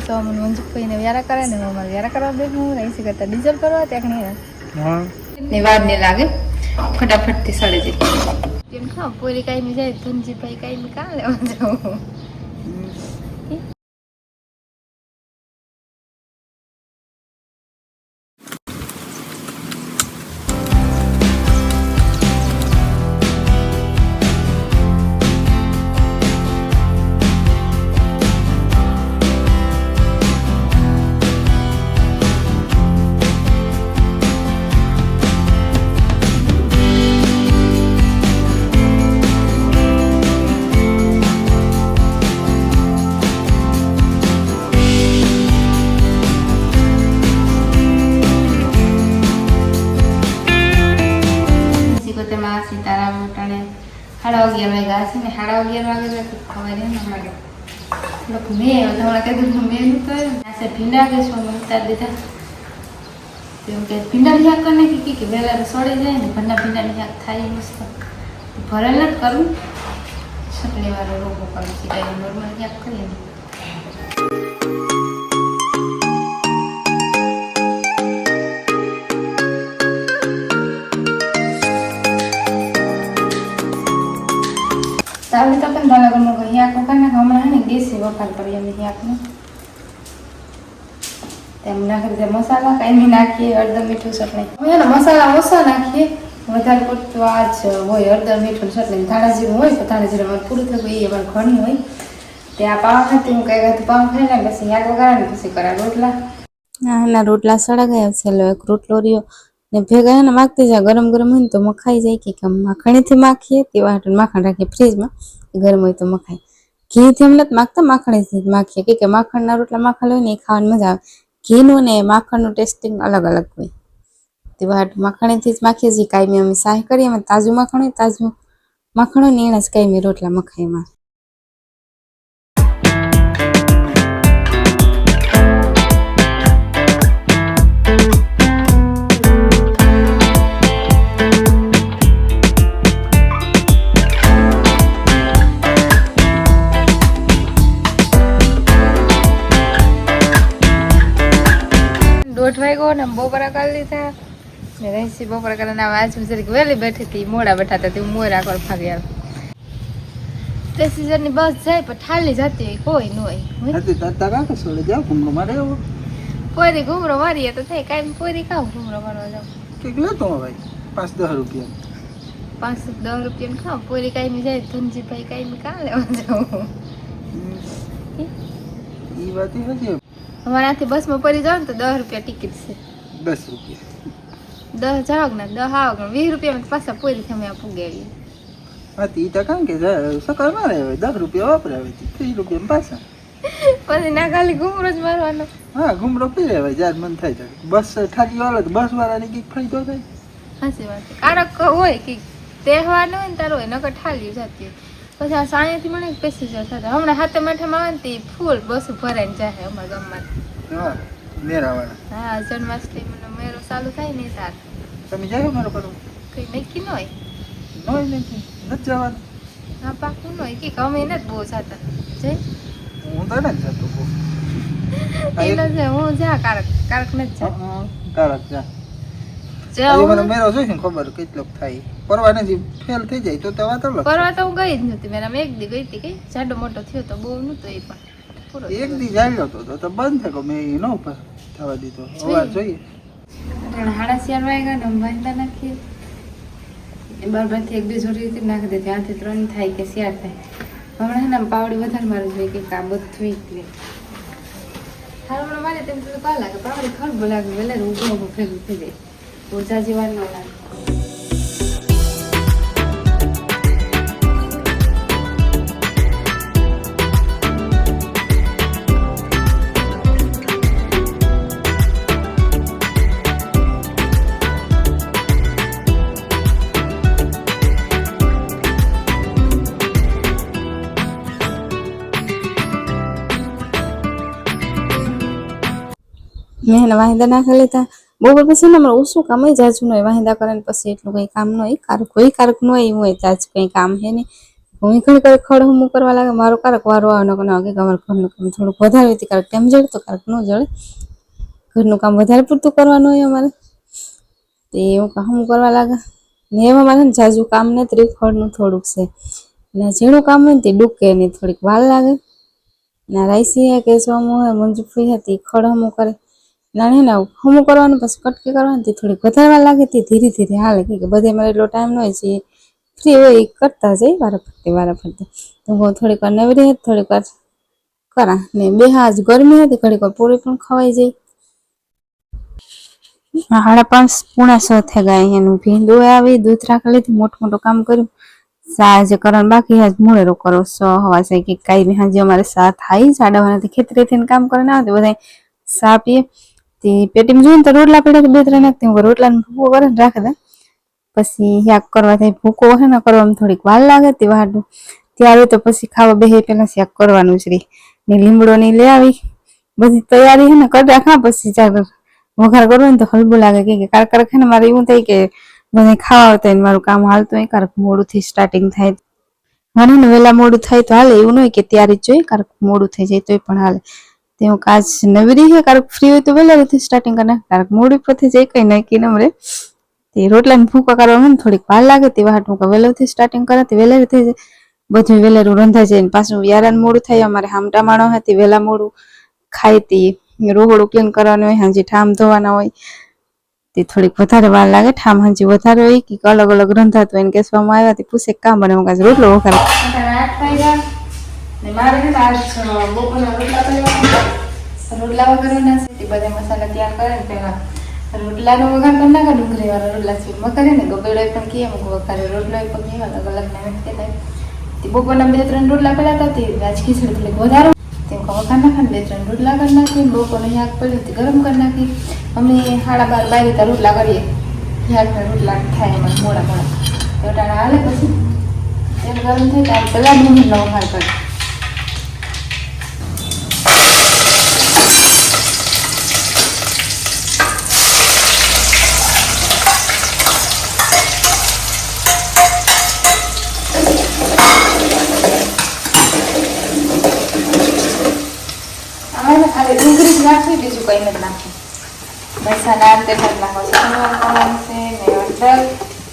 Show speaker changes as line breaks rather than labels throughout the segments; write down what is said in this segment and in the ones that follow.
સો મને મંજુ કોઈને વ્યારા કરે ને અમારે વ્યારા કરવા બેઠું રહી કરતા ડીઝલ કરવા ત્યાં
હા.
ને વાર ને લાગે. ફટાફટથી સડે જાય એમ ખાવ પૂરી કાંઈ જાય ધનજીભાઈ કાંઈ કાં લેવા જાઉં? અગિયાર વાગ્યા છે ને સાડા અગિયાર વાગે તો ખબર લોક મેં તમારે કીધું મેં નહીં આજે ભીંડા કે છો દીધા. એવું કે ભીંડા શાક કરી નાખી કે વહેલા તો સડી જાય ને ભરના ભીંડાની શાક થાય મસ્ત ભરેલા જ કરું. ચટણી વાળો રોગો કરું, સીધા નોર્મલ શાક કરીએ દેશી વખાણ કરી અમે યાકને તેમ નાખી દે મસાલા કાંઈ નાખીએ, હળદર, મીઠું ચટણી એને મસાલા ઓછા નાખીએ, વધારે પડતું આ જ હોય હળદર, મીઠું ચટણી ધાણા જીરું હોય તો ધાણા જીરું પૂરું થયું એ અમારે ઘણી હોય. તે આ પાવ ખાતી, હું કઈ હતું પાવ ખાઈ ને પછી યાદ વગાડે પછી કરા રોટલા.
ના, એના રોટલા સડા ગયા છે એટલે એક રોટલો રહ્યો. ને ભેગા એને માખતી જાય ગરમ ગરમ હોય ને તો મખાઈ જાય કે માખણીથી માખીએ તેવા હાટું માખણ રાખીએ ફ્રીજમાં. ગરમ હોય તો મખાય ઘીથી એમ નથી માખતા માખણીથી જ માખીએ. કે માખણના રોટલા માખણ હોય ને એ ખાવાની મજા આવે. ઘીનું ને માખણનું ટેસ્ટિંગ અલગ અલગ હોય. તેવા હાટું માખણીથી જ માખીએ. છીએ કાંઈ અમે સાહ કરીએ અમે તાજું માખણ હોય, તાજું માખણ હોય ને એના જ કાંઈ રોટલા મખાય
બપોરા કરી લીધા. ને રહીશી બપોરા કરીને આમ આજ જરીક વહેલી બેઠી હતી મોડા બેઠા હતા તે મોરા કર ફાવી આવે પેસેન્જરની બસ જાય પણ ઠાલી જતી હોય કોઈ ન હોય.
હતી તાતા જાવ ઘૂમરો મારે
પોરી ઘૂમરો મારીએ તો થાય કાંઈ પોરી કામ ઘૂમરો મારવા જાવ
કંઈક લેતો હો ભાઈ પાંચ દસ રૂપિયા
પાંચ દસ રૂપિયા ખાવ પોરી કાંઈ જાય ધનજીભાઈ કાંઈ કાં લેવા જાવ
એ વાત હજી
અમારાથી બસમાં પડી જાવ ને તો દસ રૂપિયા ટિકિટ છે.
દસ રૂપિયા.
દસ જાવ ને દસ આવો વીસ રૂપિયામાં પાછા પોરી અમે આ પૂગે આવીએ.
હતી તો કારણ કે સકાળ મારે હવે દસ રૂપિયા વાપરાવે ત્રીસ રૂપિયા પાછા.
પછી ના ખાલી ઘૂમરો જ મારવાનો.
હા ઘૂમરો પી લેવાય જ્યારે મન થાય ત્યારે બસ ઠાકી વાળો તો બસ વાળાને કંઈક ફાયદો થાય.
સાચી વાત કારક હોય કે તહેવાર ન હોય ને તારો હોય નકર ઠાલી જતી પછી આ સાંજથી મને પેસેન્જર થતા હમણાં હાથે માઠામાં આવે ને તે ફૂલ બસ ભરાઈને જાય અમારા ગામમાં.
હા. મેરાવાળા
હા જન્માષ્ટમીનો મેળો ચાલુ થાય ને સાર
તમે જાઓ મારો કરો
કઈ નક્કી ન હોય?
નોય નથી નથી જવાનું.
હા પાકું ન હોય. કે અમે નથી બહુ જાતા. જય.
હું તો નથી જતો બહુ. હા,
એ
એક-
નથી હું જા કારક કારક નથી
જા. કારક જા. મને મેરો જોઈશે ને ખબર કેટલોક થાય. પરવા નથી ફેલ થઈ જાય તો તો વાત અલગ છે.
પરવા તો હું ગઈ જ નથી મેં એક દી ગઈ હતી કે જાડો મોટો થયો તો બહુ નહોતો એ પણ.
એક દી જાળ્યો તો તો તો બંધ થઈ ગયો મેં એ ન ઉપર. થવા દીધો. અવાજ જોઈએ.
સાડા ચાર વાગ્યા ને બાંધતા નાખીએ. એ બાર બારથી એક બે જોડી રીતે નાખી દે ત્યાંથી ત્રણ થાય કે ચાર થાય. હમણાં ને પાવડી વધારે મારે જોઈએ કે આ બધું એટલે હાલ હમણાં મારે તેમ તો કાલ લાગે પાવડી ખરબો લાગે વેલે ઊભો ઊભો ભેગું થઈ જાય. ઓછા જેવા ન લાગે.
મેં એને વાહિંદા નાખી લીધા. બપોર પછી ને અમારે ઓછું કામ હોય, જાજુ ન હોય. કરે ને પછી એટલું કંઈ કામ ન હોય. કારક હોય કારક ન હોય, એવું હોય, જાજુ કંઈ કામ હે નહીં. હું ઘણી કઈ ખડ હું કરવા લાગે. મારો કારક વારો આવવાનો કે ના કે અમારે ઘરનું કામ થોડુંક વધારે હતી. કારક કેમ જડે તો કારક ન જડે. ઘરનું કામ વધારે પૂરતું કરવાનું હોય અમારે. તે એવું હું કરવા લાગે. ને એમાં મારે ને જાજુ કામ ને ત્રિફળનું થોડુંક છે. ને ઝીણું કામ હોય ને તે ડૂકે નહીં. થોડીક વાર લાગે. ના રાઈસી હે કે સોમું હે, મંજુફી હતી ખડ હમું કરે. નાને હમું કરવાનું, પછી કટકી કરવાની, તે થોડીક વધારે લાગે, તે ધીરે ધીરે હાલે. કે બધે મારે એટલો ટાઈમ ન હોય છે ફ્રી હોય એ કરતા જાય, વારા ફરતે વારા ફરતે. તો હું થોડીક વાર નવરી હતી, થોડીક વાર કરા. ને બે હાજ ગરમી હતી, ઘડીક વાર પૂરી પણ ખવાઈ જાય. સાડા પાંચ પૂણા સો થઈ ગયા એનું ભીંડું. આવી, દૂધ રાખી લીધું, મોટું મોટું કામ કર્યું. સાંજે કરવાનું બાકી આજ મૂળેરો કરો સો હવા છે કે કાંઈ બી સાંજે અમારે સા થાય, સાડા વાનાથી ખેતરેથી કામ કરીને આવે બધા સા પીએ. તે પેટીમાં જોઈને તો રોટલા પડ્યા બે ત્રણ નાખતી હું રોટલા ભૂકો કરે ને રાખે પછી શાક કરવાથી ભૂકો હે ને કરવામાં થોડીક વાર લાગે તે વાટું ત્યારે તો પછી ખાવા બે પેલા શાક કરવાનું શ્રી ને લીમડો ની લઈ આવી બધી તૈયારી હે ને કરી રાખા પછી ચાલ વઘાર કરવો ને તો હલબું લાગે કે કાર ને મારે એવું થાય કે બધા ખાવા આવતા હોય મારું કામ હાલતું હોય કારક મોડુંથી સ્ટાર્ટિંગ થાય મને ને વહેલા મોડું થાય તો હાલે એવું ન હોય કે ત્યારે જ જોઈએ કારક મોડું થઈ જાય તોય પણ હાલે તે હું કાચ રહી છે. કારક ફ્રી હોય તો વહેલાથી સ્ટાર્ટિંગ કરે. કારક મોડી પર જઈ કઈ નાખી નમરે તે રોટલાને ભૂકા કરવામાં થોડીક વાર લાગે. તે વાહટ હું વહેલાથી સ્ટાર્ટિંગ કરે. તે વહેલા થઈ જાય બધું વહેલાનું રંધાઈ જાય પાછું વ્યારાન મોડું થાય. અમારે હામટા માણો હતી વહેલા મોડું ખાય તે રોહડું ક્લીન કરવાનું હોય, હાજી ઠામ ધોવાના હોય. તે થોડીક વધારે વાર લાગે. ઠામ હાજી વધારે હોય કે અલગ અલગ રંધાતું હોય ને કેસવામાં આવ્યા. તે પૂછે કામ બને? રોટલો
વાગ્યા ને મારે ને આજ બપોરના રોટલા કરવાના રોટલા વગરના છે બધા મસાલા તૈયાર કરે ને પહેલા. રોટલાનો વઘાર કરી નાખે ડુંગળી વાળા રોટલા સ્વીટમાં કરે ને ગબેડો પણ કહીએ અમુક વઘારે રોટલો પણ કહીએ અલગ અલગ નામ થાય તે બપોરના બે ત્રણ રોટલા પડ્યા હતા, તે આજ ખીચડી એટલે વધારો. તેમ વઘાર નાખે ને, બે ત્રણ રોટલા કરી નાખી, બપોરને શાક પડ્યું, તે ગરમ કરી નાખી. અમે સાડા બાર બાર રીતે રોટલા કરીએ. શાકના રોટલા થાય એમાં, મોડા મોડા. તો ટાણા હાલે પછી. તેલ ગરમ થાય ત્યારે પહેલાં ડુંગળીનો વઘાર કરે અમારે ખાલી ડુંગળી જ નાખવી બીજું કંઈ નથી નાખવું મસાલા તે જ નાખો છે ને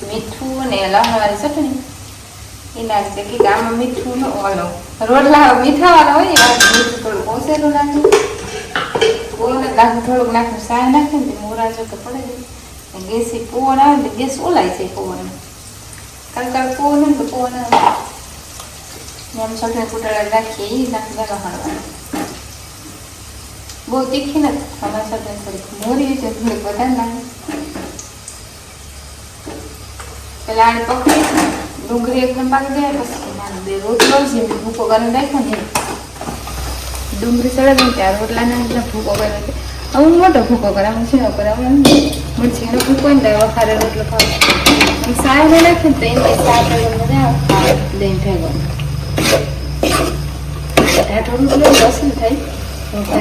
મીઠું ને લવણવાળી ચટણી એ નાખશે કે આમાં મીઠું નો ઓલો રોટલા મીઠાવાળા હોય એ મીઠું થોડું ઓછેલું નાખ્યું ઓલું નાખું થોડુંક નાખ્યું સાય નાખે ને મોરા જો કે પડે ગેસ એ પવન આવે ને ગેસ ઓલાય છે પવન કારણ કે પવન તો પવન આવે એમ ચટણી કુટાડા રાખીએ એ નાખી દેવા બહુ તીખી નથી અમારી સાથે થોડીક મોરી છે થોડીક વધારે લાગે પેલા આને પકડી ડુંગળી એકદમ પાકી જાય પછી નાનો બે રોટલો છે ભૂકો કરીને રાખ્યો ને ડુંગળી સડે ને ત્યાં રોટલા એટલે ભૂકો કર્યો છે અમુક મોટો ભૂકો કરે અમુક ઝીણો કરે અમુક મરચીનો ભૂકો ને વખારે રોટલો ખાવ ને નાખી તો સાય કરીને મજા આવે દહીં ભેગો. ઢાઢો રોટલો રસી થાય. સાંજ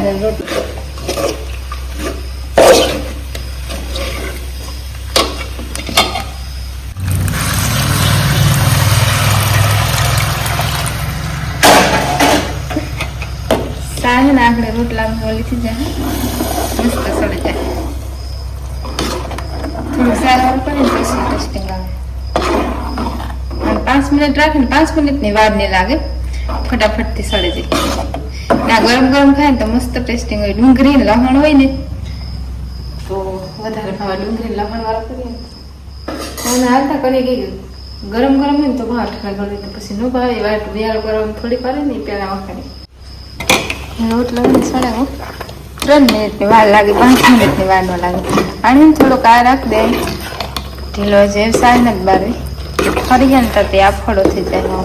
ને આપણે રોટલા ઓલી થઈ જાય મસ્ત સડી જાય. થોડું સારું પડે પછી પાંચ મિનિટ રાખીને પાંચ મિનિટની વાર નહીં લાગે, ફટાફટથી સડી જાય. ના ગરમ ગરમ ખાય ને તો મસ્ત ટેસ્ટિંગ હોય. ડુંગળી લહણ હોય ને તો વધારે ખાવા ડુંગળી લહણ વાળો કરીએ. અને હાલતા કરી ગઈ. ગરમ ગરમ હોય ને તો ભાવ ઠંડા કરી તો પછી ન ભાવે. વાટ વ્યાળ ગરમ થોડી પડે ને પેલા વખતે રોટલો સડાવો. ત્રણ મિનિટની વાર લાગે પાંચ મિનિટની વાર ન લાગે. આને થોડોક આ રાખ દે. ઢીલો જે સાંજ જ બારે. ફરી ગયા ને તો તે આફળો થઈ જાય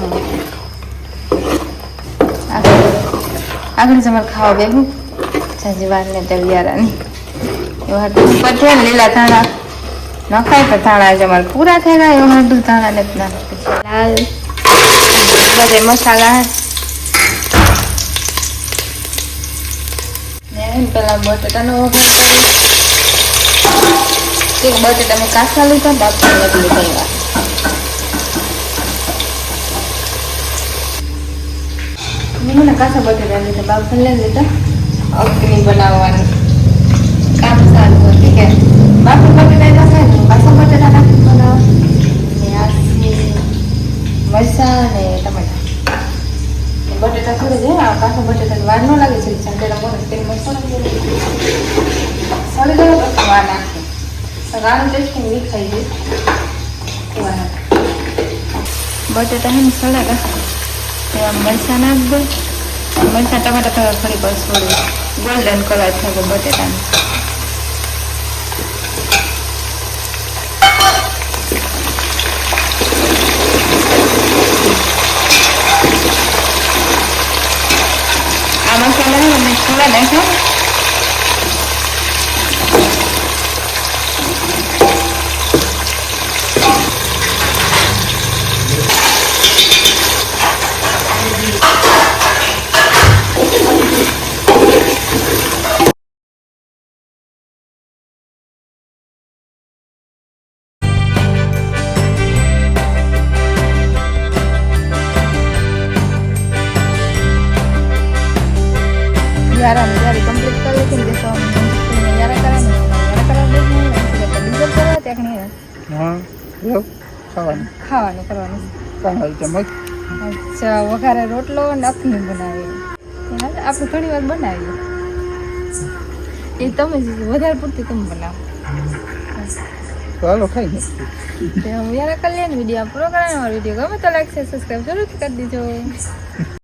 આગળ આગળ તમારે ખાવા બેગું સાંજે વાર ને તવિયારાની એવા ઉપર છે ને લીલા ધાણા. નખાય તો ધાણા આજે પૂરા ગયા એવું હળદું ધાણા ને નાખતી લાલ. બધે મસાલા. પેલા બટેટાનો બટેટા મેં કાસા લીધા નથી લીધા એવા મેં મને કાચા બટેટા લીધા બાફણ લઈ લીધા અગ્નિ બનાવવાની. કામ સારું હતું કે. બાફણ બટેટા તો થાય તો કાચા બટેટા નાખી બનાવવા ને છે ને ટમેટા. બટેટા થોડે છે આ કાચા બટેટા વાર ન લાગે છે ચાંદેલા મોરે તેલ મસાલો સળી ગયો પછી વાર નાખે. સગાનું ટેસ્ટિંગ થઈ ગયું બટેટા હે ને સળેગા એવા મરચાં નાખ દો. મરચાં ટમાટા થોડા થોડી પર છોડ્યું ગોલ્ડન કલર થઈ ગયો બટેટાનો આ મસાલા હે ને મેં થોડા નાખ્યા ત્યાં નહીં
હા. એવું ખાવાનું.
ખાવાનું કરવાનું.
હાલ ચમચ
અચ્છા વઘારે રોટલો અને અખની બનાવી. આપણે ઘણી વાર બનાવીએ. એ તમે જ વધારે પૂરતી તમે બનાવો.
ચાલો ખાઈ
તો હું યાર કલ્યાણ વીડિયો પૂરો કરાવવાનો વીડિયો ગમે તો લાઈક છે સબસ્ક્રાઈબ જરૂરથી કરી દીજો.